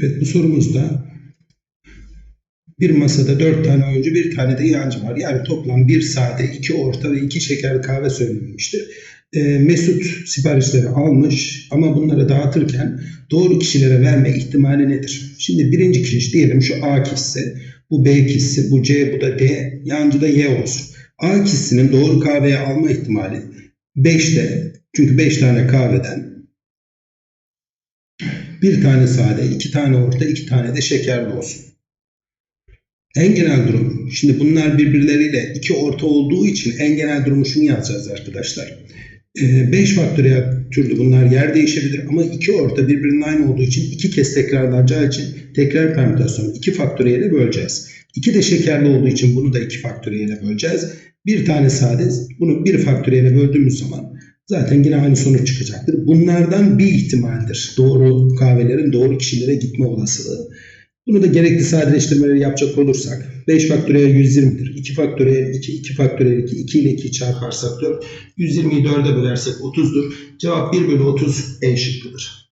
Evet bu sorumuzda bir masada dört tane oyuncu bir tane de yancı var. Yani toplam bir sade, iki orta ve iki şeker kahve söylenmiştir. Ee, Mesut siparişleri almış ama bunları dağıtırken doğru kişilere verme ihtimali nedir? Şimdi birinci kişi diyelim şu A kişisi, bu B kişisi, bu C, bu da D, yancı da Y olsun. A kişisinin doğru kahveye alma ihtimali 5'te. Çünkü 5 tane kahveden bir tane sade, iki tane orta, iki tane de şekerli olsun. En genel durum, şimdi bunlar birbirleriyle iki orta olduğu için en genel durumu şunu yazacağız arkadaşlar. 5 faktöriyel türlü bunlar yer değişebilir ama iki orta birbirinin aynı olduğu için iki kez tekrarlanacağı için tekrar permütasyonu iki faktöriyele böleceğiz. İki de şekerli olduğu için bunu da iki faktöriyele böleceğiz. Bir tane sade bunu bir faktöriyele böldüğümüz zaman zaten yine aynı sonuç çıkacaktır. Bunlardan bir ihtimaldir. Doğru kahvelerin doğru kişilere gitme olasılığı. Bunu da gerekli sadeleştirmeleri yapacak olursak 5 faktöriyel 120'dir. 2 faktöriyel 2, 2 faktöriyel 2, 2 ile 2 çarparsak 4. 120'yi 4'e bölersek 30'dur. Cevap 1 bölü 30 E şıkkıdır.